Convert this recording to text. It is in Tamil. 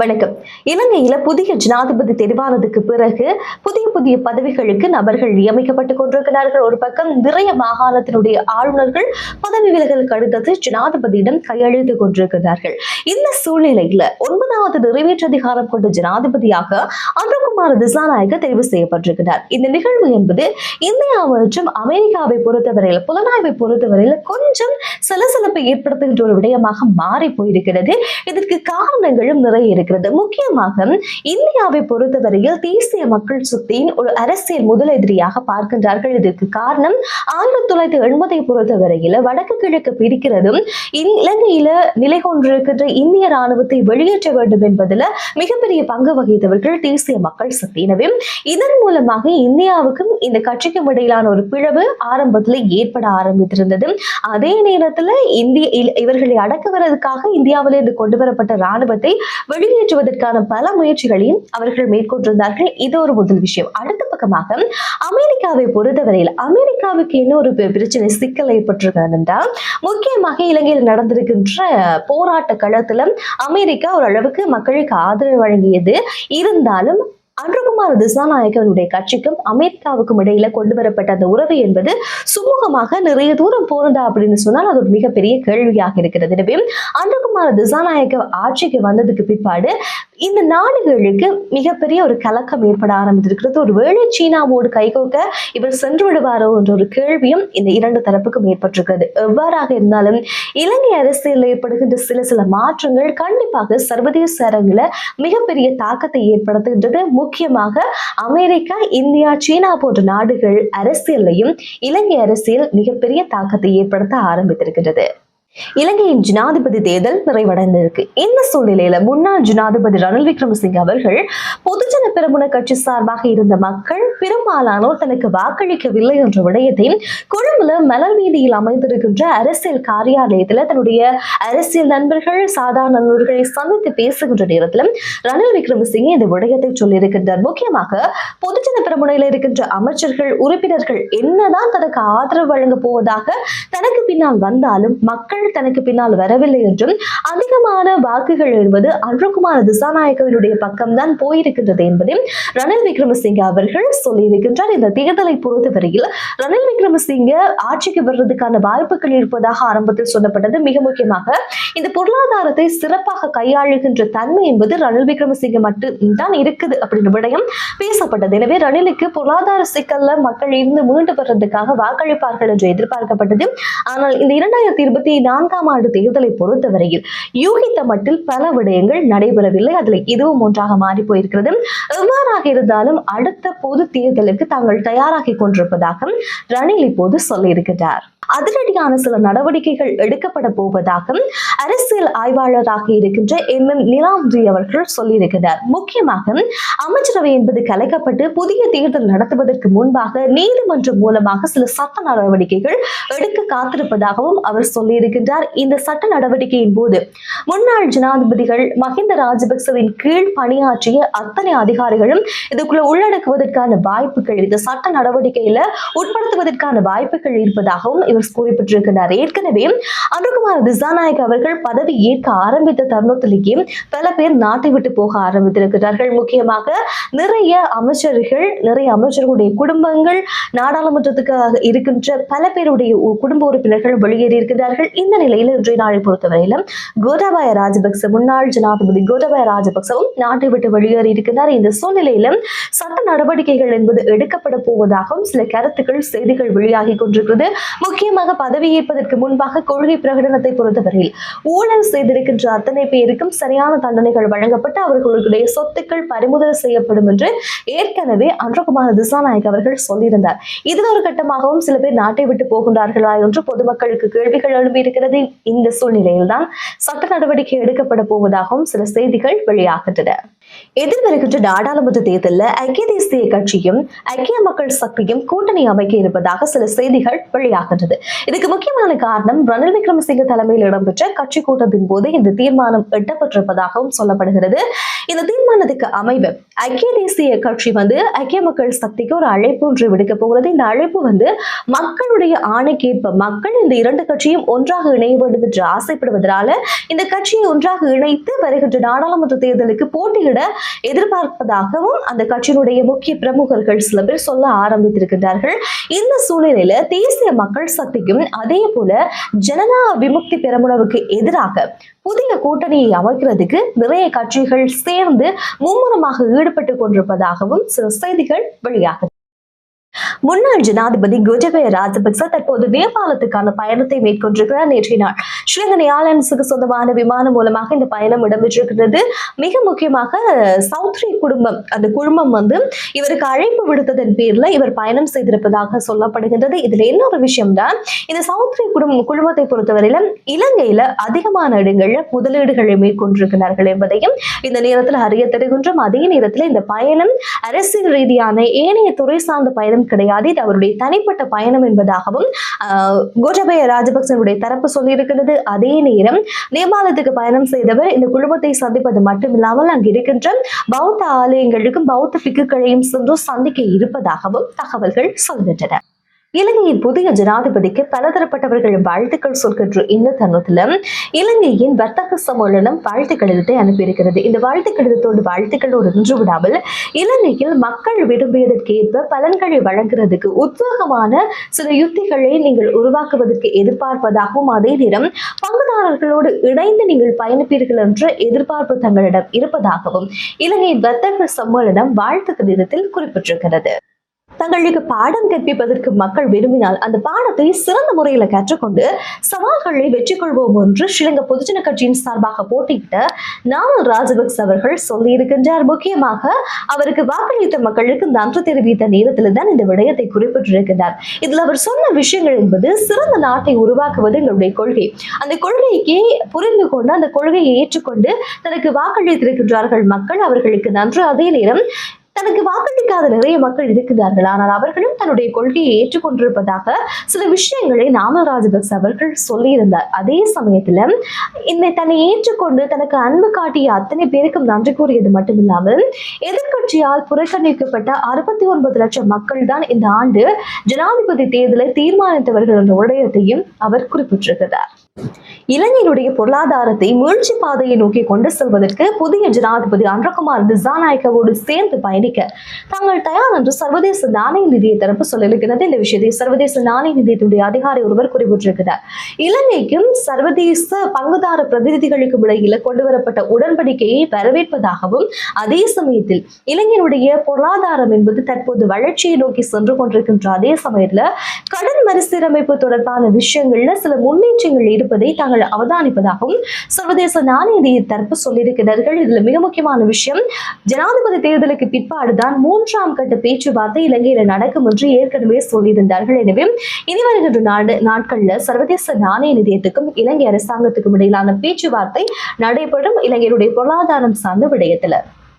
வணக்கம். இலங்கையில புதிய ஜனாதிபதி தெரிவானதுக்கு பிறகு புதிய புதிய பதவிகளுக்கு நபர்கள் நியமிக்கப்பட்டுக் கொண்டிருக்கிறார்கள். ஒரு பக்கம் நிறைய மாகாணத்தினுடைய ஆளுநர்கள் பதவி விலகல் கடிதத்தை ஜனாதிபதியிடம் கையெழுத்து கொண்டிருக்கிறார்கள். இந்த சூழ்நிலையில ஒன்பதாவது நிறைவேற்று அதிகாரம் கொண்ட ஜனாதிபதியாக அனுகுமார் திசாநாயக தெரிவு செய்யப்பட்டிருக்கிறார். இந்த நிகழ்வு என்பது இந்தியா மற்றும் அமெரிக்காவை பொறுத்தவரையில் புலனாய்வை பொறுத்தவரையில் கொஞ்சம் சலசலப்பை ஏற்படுத்துகின்ற ஒரு விடயமாக மாறி போயிருக்கிறது. இதற்கு காரணங்களும் நிறைய இருக்கிறது முக்கியமாக இந்தியாவை பொறுத்தவரையில் தேசிய மக்கள் சக்தியின் ஒரு அரசியல் முதலெதிரியாக பார்க்கின்றார்கள். இதற்கு காரணம் ஆயிரத்தி தொள்ளாயிரத்தி எண்பதை பொறுத்தவரையில் வடக்கு கிழக்கு பிரிக்கிறதும் இலங்கையில நிலை கொண்டிருக்கின்ற இந்திய ராணுவத்தை வெளியேற்ற வேண்டும் என்பதில் மிகப்பெரிய பங்கு வகித்தவர்கள் தேசிய மக்கள் சக்தி. எனவே இதன் மூலமாக இந்தியாவுக்கும் இந்த கட்சிக்கும் இடையிலான ஒரு பிளவு ஆரம்பத்தில் ஏற்பட ஆரம்பித்திருந்தது. அதே நேரத்தில் இந்திய இவர்களை அடக்குவதற்காக இந்தியாவிலிருந்து கொண்டு வரப்பட்ட ராணுவத்தை வெளி வெளியேற்றுவதற்கான பல முயற்சிகளையும் அவர்கள் மேற்கொண்டிருந்தார்கள். இது ஒரு முதல் விஷயம். அடுத்த பக்கமாக அமெரிக்காவை பொறுத்தவரையில் அமெரிக்காவுக்கு என்ன ஒரு பிரச்சனை சிக்கல் ஏற்பட்டிருக்கிறது என்றால் முக்கியமாக இலங்கையில் நடந்திருக்கின்ற போராட்ட களத்துல அமெரிக்கா ஓரளவுக்கு மக்களுக்கு ஆதரவு வழங்கியது. இருந்தாலும் அன்றுகுமார் திசாநாயகனுடைய கட்சிக்கும் அமெரிக்காவுக்கும் இடையில கொண்டு வரப்பட்ட அந்த உறவு என்பது சுமூகமாக நிறைய தூரம் போனதா அப்படின்னு சொன்னால் அது ஒரு மிகப்பெரிய கேள்வியாக இருக்கிறது. எனவே அன்றுகுமார் திசாநாயக ஆட்சிக்கு வந்ததுக்கு பிற்பாடு இந்த நாடுகளுக்கு மிகப்பெரிய ஒரு கலக்கம் ஏற்பட ஆரம்பித்திருக்கிறது. ஒரு வேளை சீனாவோடு கைகோக்க இவர் சென்று விடுவாரோ என்ற ஒரு கேள்வியும் இந்த இரண்டு தரப்புக்கும் ஏற்பட்டிருக்கிறது. எவ்வாறாக இருந்தாலும் இலங்கை அரசியலில் ஏற்படுகின்ற சில சில மாற்றங்கள் கண்டிப்பாக சர்வதேச அரங்கில மிகப்பெரிய தாக்கத்தை ஏற்படுத்துகின்றது. முக்கியமாக அமெரிக்கா இந்தியா சீனா போன்ற நாடுகள் அரசியல்லையும் இலங்கை அரசியல் மிகப்பெரிய தாக்கத்தை ஏற்படுத்த ஆரம்பித்திருக்கிறது இலங்கையின் ஜனாதிபதி தேர்தல் நிறைவடைந்திருக்கு. இந்த சூழ்நிலையில முன்னாள் ஜனாதிபதி ரணில் விக்ரமசிங்க அவர்கள் பொதுஜன பெரமுன கட்சி சார்பாக இருந்த மக்கள் பெரும்பாலானோர் தனக்கு வாக்களிக்கவில்லை என்ற விடயத்தை கொழும்புல மலர் வீதியில் அமைந்திருக்கின்ற அரசியல் காரியாலயத்தில் தன்னுடைய அரசியல் நண்பர்கள் சாதாரண நண்பர்களை சந்தித்து பேசுகின்ற நேரத்திலும் ரணில் விக்ரமசிங்கே இந்த விடயத்தை சொல்லியிருக்கின்றார். முக்கியமாக பொதுஜன பிரமுனையில் இருக்கின்ற அமைச்சர்கள் உறுப்பினர்கள் என்னதான் தனக்கு ஆதரவு வழங்க போவதாக தனக்கு பின்னால் வந்தாலும் மக்கள் தனக்கு பின்னால் வரவில்லை என்றும் அதிகமான வாக்குகள் என்பது அன்றுகுமார் திசாநாயகவினுடைய பக்கம்தான் போயிருக்கின்றது என்பதை ரணில் விக்ரமசிங்க அவர்கள் சொல்லியிருக்கின்றார். இந்த தேர்தலை பொறுத்தவரையில் ரணில் விக்ரமசிங்க ஆட்சிக்கு வர்றதுக்கான வாய்ப்புகள் இருப்பதாக ஆரம்பத்தில் சொல்லப்பட்டது. மிக முக்கியமாக இந்த பொருளாதாரத்தை சிறப்பாக கையாளுகின்ற தன்மை என்பது ரணில் விக்ரமசிங்க மட்டும் தான் இருக்குது அப்படின்ற விடயம் பேசப்பட்டது. எனவே ரணிலுக்கு பொருளாதார சிக்கல்ல மக்கள் இருந்து மீண்டு வர்றதுக்காக வாக்களிப்பார்கள் என்று எதிர்பார்க்கப்பட்டது. ஆனால் இந்த இரண்டாயிரத்தி இருபத்தி நான்காம் ஆண்டு தேர்தலை பொறுத்தவரையில் யூகித்த மட்டில் பல விடயங்கள் நடைபெறவில்லை. அதுல இதுவும் ஒன்றாக மாறி போயிருக்கிறது. எவ்வாறாக இருந்தாலும் அடுத்த பொது தேர்தலுக்கு தாங்கள் தயாராகி கொண்டிருப்பதாக ரணில் இப்போது சொல்லியிருக்கிறார். அதிரடியான சில நடவடிக்கைகள் எடுக்கப்பட போவதாக அரசியல் ஆய்வாளராக இருக்கின்ற எம். எம். நிலாம்ஜி அவர்கள் சொல்லியிருக்கிறார். முக்கியமாக அமைச்சரவை என்பது கலைக்கப்பட்டு புதிய தேர்தல் நடத்துவதற்கு முன்பாக நீதிமன்றம் மூலமாக சில சட்ட நடவடிக்கைகள் எடுக்க காத்திருப்பதாகவும் அவர் சொல்லியிருக்கின்றார். இந்த சட்ட நடவடிக்கையின் போது முன்னாள் ஜனாதிபதிகள் மஹிந்த ராஜபக்சவின் கீழ் பணியாற்றிய அத்தனை அதிகாரிகளும் இதுக்குள்ள உள்ளடக்குவதற்கான வாய்ப்புகள் இந்த சட்ட நடவடிக்கையில உட்படுத்துவதற்கான வாய்ப்புகள் இருப்பதாகவும் இவர் குறிப்பிட்டிருக்கிறார் ஏற்கனவே அனுகுமார் திசாநாயக் அவர்கள் பதவி ஏற்க ஆரம்பித்த தருணத்திலேயே பல பேர் நாட்டை விட்டு போக ஆரம்பித்திருக்கிறார்கள். முக்கியமாக நிறைய அமைச்சர்கள் நிறைய அமைச்சர்களுடைய குடும்பங்கள் நாடாளுமன்றத்துக்கு இருக்கின்ற பல பேருடைய குடும்ப உறுப்பினர்கள் வெளியேறி இருக்கிறார்கள் இந்த நிலையில் இன்றைய நாளை பொறுத்தவரையிலும் கோட்டாபாய ராஜபக்ச முன்னாள் ஜனாதிபதி கோட்டாபாய ராஜபக்சவும் நாட்டை விட்டு வெளியேறி இருக்கிறார் இந்த சூழ்நிலையிலும் சட்ட நடவடிக்கைகள் என்பது எடுக்கப்பட போவதாகவும் சில கருத்துக்கள் செய்திகள் வெளியாகி கொண்டிருக்கிறது. முக்கிய முக்கியமாக பதவியேற்பதற்கு முன்பாக கொள்கை பிரகடனத்தை பொறுத்தவரையில் ஊழல் செய்திருக்கின்ற அத்தனை பேருக்கும் சரியான தண்டனைகள் வழங்கப்பட்டு அவர்களுடைய சொத்துக்கள் பறிமுதல் செய்யப்படும் என்று ஏற்கனவே அன்றகுமார் திசாநாயக் அவர்கள் சொல்லியிருந்தார். இதில் ஒரு கட்டமாகவும் சில பேர் நாட்டை விட்டு போகின்றார்களா என்று பொதுமக்களுக்கு கேள்விகள் எழும்பியிருக்கிறது. இந்த சூழ்நிலையில்தான் சட்ட நடவடிக்கை எடுக்கப்பட போவதாகவும் சில செய்திகள் வெளியாகின்றன. எதிர்வருகின்ற நாடாளுமன்ற தேர்தலில் ஐக்கிய தேசிய கட்சியும் ஐக்கிய மக்கள் சக்தியும் கூட்டணி அமைக்க இருப்பதாக சில செய்திகள் வெளியாகின்றது. இதுக்கு முக்கியமான காரணம் ரணில் விக்ரமசிங்க தலைமையில் இடம்பெற்ற கட்சி கூட்டத்தின் போது இந்த தீர்மானம் எட்டப்பட்டிருப்பதாகவும் சொல்லப்படுகிறது. இந்த தீர்மானத்துக்கு அமைவு ஐக்கிய தேசிய கட்சி வந்து ஐக்கிய மக்கள் சக்திக்கு ஒரு அழைப்பு ஒன்று விடுக்க போகிறது. இந்த அழைப்பு வந்து மக்களுடைய ஆணைக்கேற்ப மக்கள் இந்த இரண்டு கட்சியும் ஒன்றாக இணைய வேண்டும் என்று ஆசைப்படுவதனால இந்த கட்சியை ஒன்றாக இணைத்து வருகின்ற நாடாளுமன்ற தேர்தலுக்கு போட்டியிட எதிர்பார்ப்பதாகவும் அந்த கட்சியினுடைய முக்கிய பிரமுகர்கள் சில பேர் சொல்ல ஆரம்பித்திருக்கின்றார்கள். இந்த சூழ்நிலையில தேசிய மக்கள் சக்திக்கும் அதே போல ஜனதா விமுக்தி பெரமுனவுக்கு எதிராக புதிய கூட்டணியை அமைக்கிறதுக்கு நிறைய கட்சிகள் சேர்ந்து மும்முரமாக ஈடுபட்டு கொண்டிருப்பதாகவும் சில செய்திகள் வெளியாகுது. முன்னாள் ஜனாதிபதி கோஜபய ராஜபக்ச தற்போது நேபாளத்துக்கான பயணத்தை மேற்கொண்டிருக்கிறார். நேற்றைய நாள் ஸ்ரீலங்கன் ஏர்லைன்ஸுக்கு சொந்தமான விமானம் மூலமாக இந்த பயணம் இடம்பெற்றிருக்கிறது. மிக முக்கியமாக சௌத்ரி குடும்பம் அந்த குழுமம் வந்து இவருக்கு அழைப்பு விடுத்ததன் பேர்ல இவர் பயணம் செய்திருப்பதாக சொல்லப்படுகின்றது. இதுல இன்னொரு விஷயம் தான் இந்த சௌத்ரி குடும்பம் குழுமத்தை பொறுத்தவரையில இலங்கையில அதிகமான இடங்கள்ல முதலீடுகளை மேற்கொண்டிருக்கிறார்கள் என்பதையும் இந்த நேரத்தில் அறிய தருகின்றோம். அதே நேரத்தில் இந்த பயணம் அரசியல் ரீதியான ஏனைய துறை சார்ந்த பயணம் கிடையாது. இது அவருடைய தனிப்பட்ட பயணம் என்பதாகவும் ஆஹ், ராஜபக்சனுடைய தரப்பு சொல்லியிருக்கிறது. அதே நேரம் நேபாளத்துக்கு பயணம் செய்தவர் இந்த குழுமத்தை சந்திப்பது மட்டுமில்லாமல் அங்கு இருக்கின்ற பௌத்த ஆலயங்களுக்கும் பௌத்த பிக்குகளையும் சென்று சந்திக்க இருப்பதாகவும் தகவல்கள் சொல்கின்றன. இலங்கையின் புதிய ஜனாதிபதிக்கு பலதரப்பட்டவர்கள் வாழ்த்துக்கள் சொல்கின்ற இந்த தருணத்துல இலங்கையின் வர்த்தக சம்மேளனம் வாழ்த்து கடிதத்தை அனுப்பியிருக்கிறது. இந்த வாழ்த்து கடிதத்தோடு வாழ்த்துக்களோடு நின்று விடாமல் இலங்கையில் மக்கள் விரும்பியதற்கேற்ப பலன்களை வழங்குறதுக்கு உத்வேகமான சில யுத்திகளை நீங்கள் உருவாக்குவதற்கு எதிர்பார்ப்பதாகவும் அதே நேரம் பங்குதாரர்களோடு இணைந்து நீங்கள் பயணிப்பீர்கள் என்ற எதிர்பார்ப்பு தங்களிடம் இருப்பதாகவும் இலங்கை வர்த்தக சம்மேளனம் வாழ்த்து கடிதத்தில் குறிப்பிட்டிருக்கிறது. தங்களுக்கு பாடம் கற்பிப்பதற்கு மக்கள் விரும்பினால் அந்த பாடத்தை சிறந்த முறையில் கற்றுக்கொண்டு சவால்களை வெற்றி கொள்வோம் என்று ஸ்ரீலங்கா பொதுஜன கட்சியின் சார்பாக போட்டியிட்ட நாமல் ராஜபக்ச அவர்கள் சொல்லியிருக்கின்றார். முக்கியமாக அவருக்கு வாக்களித்த மக்களுக்கு நன்றி தெரிவித்த நேரத்தில் தான் இந்த விடயத்தை குறிப்பிட்டிருக்கிறார் இதில் அவர் சொன்ன விஷயங்கள் என்பது சிறந்த நாட்டை உருவாக்குவது எங்களுடைய கொள்கை. அந்த கொள்கைக்கு புரிந்து கொண்டு அந்த கொள்கையை ஏற்றுக்கொண்டு தனக்கு வாக்களித்திருக்கின்றார்கள் மக்கள். அவர்களுக்கு நன்று. அதே நேரம் தனக்கு வாக்களிக்காத நிறைய மக்கள் இருக்கிறார்கள். ஆனால் அவர்களும் தன்னுடைய கொள்கையை ஏற்றுக்கொண்டிருப்பதாக சில விஷயங்களை நாமல் ராஜபக்ச அவர்கள் சொல்லியிருந்தார். அதே சமயத்துல இந்த தன்னை ஏற்றுக்கொண்டு தனக்கு அன்பு காட்டிய அத்தனை பேருக்கும் நன்றி கூறியது மட்டுமில்லாமல் எதிர்க்கட்சியால் புறக்கணிக்கப்பட்ட அறுபத்தி ஒன்பது லட்சம் மக்கள் தான் இந்த ஆண்டு ஜனாதிபதி தேர்தலை தீர்மானித்தவர்கள் என்ற விடயத்தையும் அவர் குறிப்பிட்டிருக்கிறார். இலங்கையினுடைய பொருளாதாரத்தை மீழ்ச்சி பாதையை நோக்கி கொண்டு செல்வதற்கு புதிய ஜனாதிபதி அன்றகுமார் திசாநாயக்கவோடு சேர்ந்து பயணிக்க தாங்கள் தயார் என்று சர்வதேச நாணய நிதிய தரப்பு சொல்லியிருக்கிறது. இந்த விஷயத்தை சர்வதேச நாணய நிதியத்துடைய அதிகாரி ஒருவர் குறிப்பிட்டிருக்கிறார். இலங்கைக்கும் சர்வதேச பங்குதார பிரதிநிதிகளுக்கும் இடையில கொண்டு வரப்பட்ட உடன்படிக்கையை வரவேற்பதாகவும் அதே சமயத்தில் இளைஞருடைய பொருளாதாரம் என்பது தற்போது வளர்ச்சியை நோக்கி சென்று கொண்டிருக்கின்ற அதே சமயத்துல கடன் மறுசீரமைப்பு தொடர்பான விஷயங்கள்ல சில முன்னேற்றங்கள் இருப்பதை தாங்கள் அவதானிப்பதாகவும் சர்வதேச நாணய நிதிய தரப்பு சொல்லியிருக்கிறார்கள். இதுல மிக முக்கியமான விஷயம் ஜனாதிபதி தேர்தலுக்கு பிற்பாடுதான் மூன்றாம் கட்ட பேச்சுவார்த்தை இலங்கையில நடக்கும் என்று ஏற்கனவே சொல்லியிருந்தார்கள். எனவே இனி வருகின்ற நாடு நாட்கள்ல சர்வதேச நாணய நிதியத்துக்கும் இலங்கை அரசாங்கத்துக்கும் இடையிலான பேச்சுவார்த்தை நடைபெறும். இலங்கையுடைய பொருளாதாரம் சார்ந்த விடயத்துல.